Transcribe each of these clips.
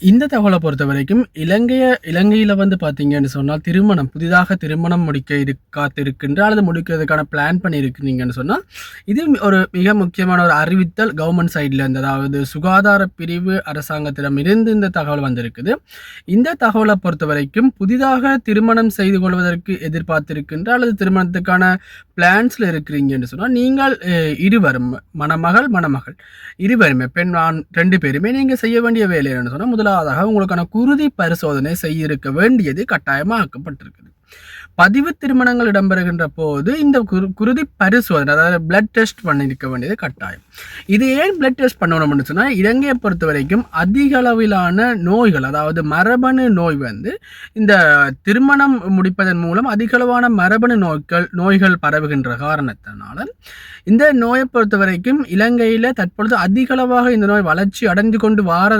இந்த தகவலை பொறுத்த வரைக்கும் இலங்கைய இலங்கையில் வந்து பார்த்தீங்கன்னு சொன்னால் திருமணம் புதிதாக திருமணம் முடிக்க இரு காத்திருக்கின்ற அல்லது முடிக்கிறதுக்கான பிளான் பண்ணியிருக்கிறீங்கன்னு சொன்னால் இது ஒரு மிக முக்கியமான ஒரு அறிவித்தல் கவர்மெண்ட் சைடில் இருந்து அதாவது சுகாதார பிரிவு அரசாங்கத்திடம் இருந்து இந்த தகவல் வந்திருக்குது. இந்த தகவலை பொறுத்த வரைக்கும் புதிதாக திருமணம் செய்து கொள்வதற்கு எதிர்பார்த்திருக்கின்ற அல்லது திருமணத்துக்கான பிளான்ஸில் இருக்கிறீங்கன்னு சொன்னால் நீங்கள் இருவரும் மணமகள் மணமகள் இருவருமே பெண் ஆண் ரெண்டு பேருமே நீங்கள் செய்ய வேண்டிய வேலை என்னன்னு சொன்னால் முதலாவதாக உங்களுக்கான குருதி பரிசோதனை செய்ய இருக்க வேண்டியது கட்டாயமாக்கப்பட்டிருக்குது. பதிவு திருமணங்கள் இடம்பெறுகின்ற போது இந்த குரு குருதி பரிசோதனை அதாவது பிளட் டெஸ்ட் பண்ணியிருக்க வேண்டியது கட்டாயம். இது ஏன் பிளட் டெஸ்ட் பண்ணணும்னு சொன்னால் இலங்கையை பொறுத்த வரைக்கும் அதிக அளவிலான நோய்கள் அதாவது மரபணு நோய் வந்து இந்த திருமணம் முடிப்பதன் மூலம் அதிகளவான மரபணு நோய்கள் நோய்கள் பரவுகின்ற காரணத்தினால இந்த நோயை பொறுத்த வரைக்கும் இலங்கையில் தற்பொழுது அதிகளவாக இந்த நோய் வளர்ச்சி அடைந்து கொண்டு வார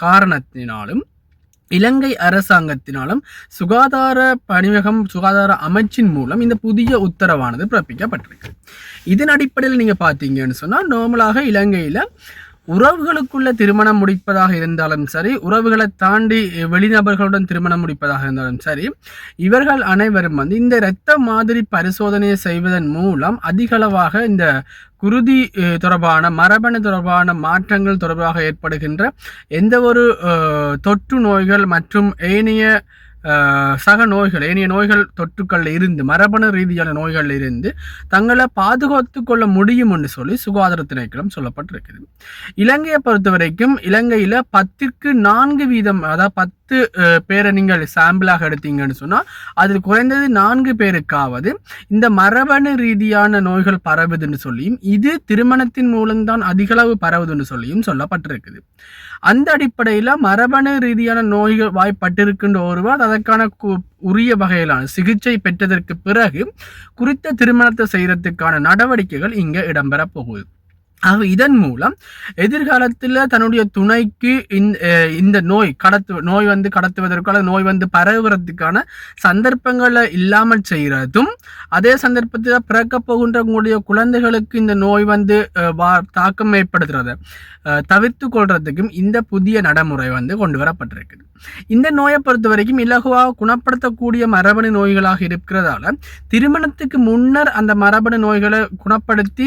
காரணத்தினாலும் இலங்கை அரசாங்கத்தினாலும் சுகாதார பணியகம் சுகாதார அமைச்சின் மூலம் இந்த புதிய உத்தரவானது பிறப்பிக்கப்பட்டிருக்கு. இதன் அடிப்படையில் நீங்கள் பார்த்தீங்கன்னு சொன்னால் நார்மலாக இலங்கையில் உறவுகளுக்குள்ள திருமணம் முடிப்பதாக இருந்தாலும் சரி உறவுகளை தாண்டி வெளிநபர்களுடன் திருமணம் முடிப்பதாக இருந்தாலும் சரி இவர்கள் அனைவரும் வந்து இந்த இரத்த மாதிரி பரிசோதனையை செய்வதன் மூலம் அதிகளவாக இந்த குருதி தொடர்பான மரபணு தொடர்பான மாற்றங்கள் தொடர்பாக ஏற்படுகின்ற எந்த ஒரு தொற்று நோய்கள் மற்றும் ஏனைய சக நோய்கள் ஏனைய நோய்கள் தொற்றுக்களில் இருந்து மரபணு ரீதியான நோய்கள் இருந்து தங்களை பாதுகாத்து கொள்ள முடியும் என்று சொல்லி சுகாதார திணைக்களம் சொல்லப்பட்டிருக்குது. இலங்கையை பொறுத்த வரைக்கும் இலங்கையில் பத்திற்கு நான்கு வீதம் அதாவது பத்து பேரை நீங்கள் சாம்பிளாக எடுத்தீங்கன்னு சொன்னால் அதில் குறைந்தது நான்கு பேருக்காவது இந்த மரபணு ரீதியான நோய்கள் பரவுதுன்னு சொல்லியும் இது திருமணத்தின் மூலம்தான் அதிகளவு பரவுதுன்னு சொல்லியும் சொல்லப்பட்டிருக்குது. அந்த அடிப்படையில் மரபணு ரீதியான நோய்கள் வாய்ப்பட்டிருக்கின்ற ஒருவர் அதற்கான கு- உரிய வகையிலான சிகிச்சை பெற்றதற்கு பிறகு குறித்த திருமணத்தை செய்கிறதுக்கான நடவடிக்கைகள் இங்கே இடம்பெற போகுது. ஆக இதன் மூலம் எதிர்காலத்தில் தன்னுடைய துணைக்கு இந்த இந்த நோய் கடத்து நோய் வந்து கடத்துவதற்கோ அல்லது நோய் வந்து பரவுகிறதுக்கான சந்தர்ப்பங்களை இல்லாமல் செய்கிறதும் அதே சந்தர்ப்பத்தில் பிறக்க போகின்ற உங்களுடைய குழந்தைகளுக்கு இந்த நோய் வந்து வா- தாக்கம் ஏற்படுத்துறத தவிர்த்து கொள்றதுக்கும் இந்த புதிய நடைமுறை வந்து கொண்டு வரப்பட்டிருக்குது. இந்த நோயை பொறுத்த வரைக்கும் இலகுவாக குணப்படுத்தக்கூடிய மரபணு நோய்களாக இருக்கிறதால திருமணத்துக்கு முன்னர் அந்த மரபணு நோய்களை குணப்படுத்தி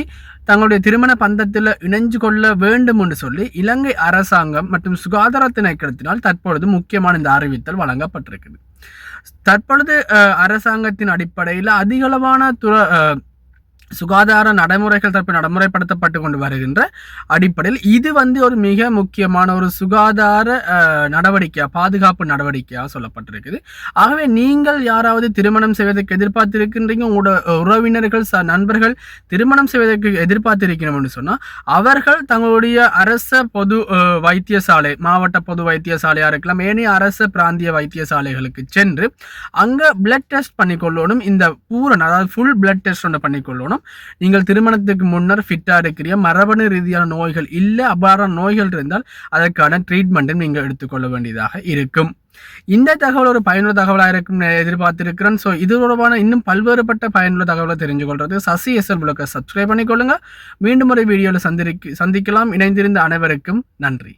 தங்களுடைய திருமண பந்தத்தில் இணைஞ்சு கொள்ள வேண்டும் என்று சொல்லி இலங்கை அரசாங்கம் மற்றும் சுகாதார திணைக்களத்தினால் தற்பொழுது முக்கியமான இந்த அறிவித்தல் வழங்கப்பட்டிருக்குது. தற்பொழுது அரசாங்கத்தின் அடிப்படையில் அதிகளவான துற சுகாதார நடைமுறைகள் தரப்பு நடைமுறைப்படுத்தப்பட்டு கொண்டு வருகின்ற அடிப்படையில் இது வந்து ஒரு மிக முக்கியமான ஒரு சுகாதார நடவடிக்கையாக பாதுகாப்பு நடவடிக்கையாக சொல்லப்பட்டிருக்குது. ஆகவே நீங்கள் யாராவது திருமணம் செய்வதற்கு எதிர்பார்த்திருக்கின்றீங்க உங்களோட உறவினர்கள் ச நண்பர்கள் திருமணம் செய்வதற்கு எதிர்பார்த்திருக்கிறோம்னு சொன்னால் அவர்கள் தங்களுடைய அரச பொது வைத்தியசாலை மாவட்ட பொது வைத்தியசாலையாக இருக்கலாம் ஏனைய அரசு பிராந்திய வைத்தியசாலைகளுக்கு சென்று அங்கே பிளட் டெஸ்ட் பண்ணிக்கொள்ளணும் இந்த பூரண அதாவது ஃபுல் பிளட் டெஸ்ட் ஒன்று பண்ணிக்கொள்ளணும். நீங்கள் திருமணத்துக்கு முன்னர் ஃபிட்டாக இருக்கிற மரபணு ரீதியான நோய்கள் இல்லை அபார நோய்கள் இருந்தால் அதற்கான ட்ரீட்மெண்ட்டும் நீங்கள் எடுத்துக்கொள்ள வேண்டியதாக இருக்கும். இந்த தகவல் ஒரு பயனுள்ள தகவலாக இருக்கும் எதிர்பார்த்திருக்கிறேன். ஸோ இது தொடர்பான இன்னும் பல்வேறுபட்ட பயனுள்ள தகவலை தெரிஞ்சு கொள்றது சசி எஸ்எல் புலக்க சப்ஸ்கிரைப் பண்ணிக்கொள்ளுங்க. மீண்டும் ஒரு வீடியோவில் சந்திரிக்கு சந்திக்கலாம். இணைந்திருந்த அனைவருக்கும் நன்றி.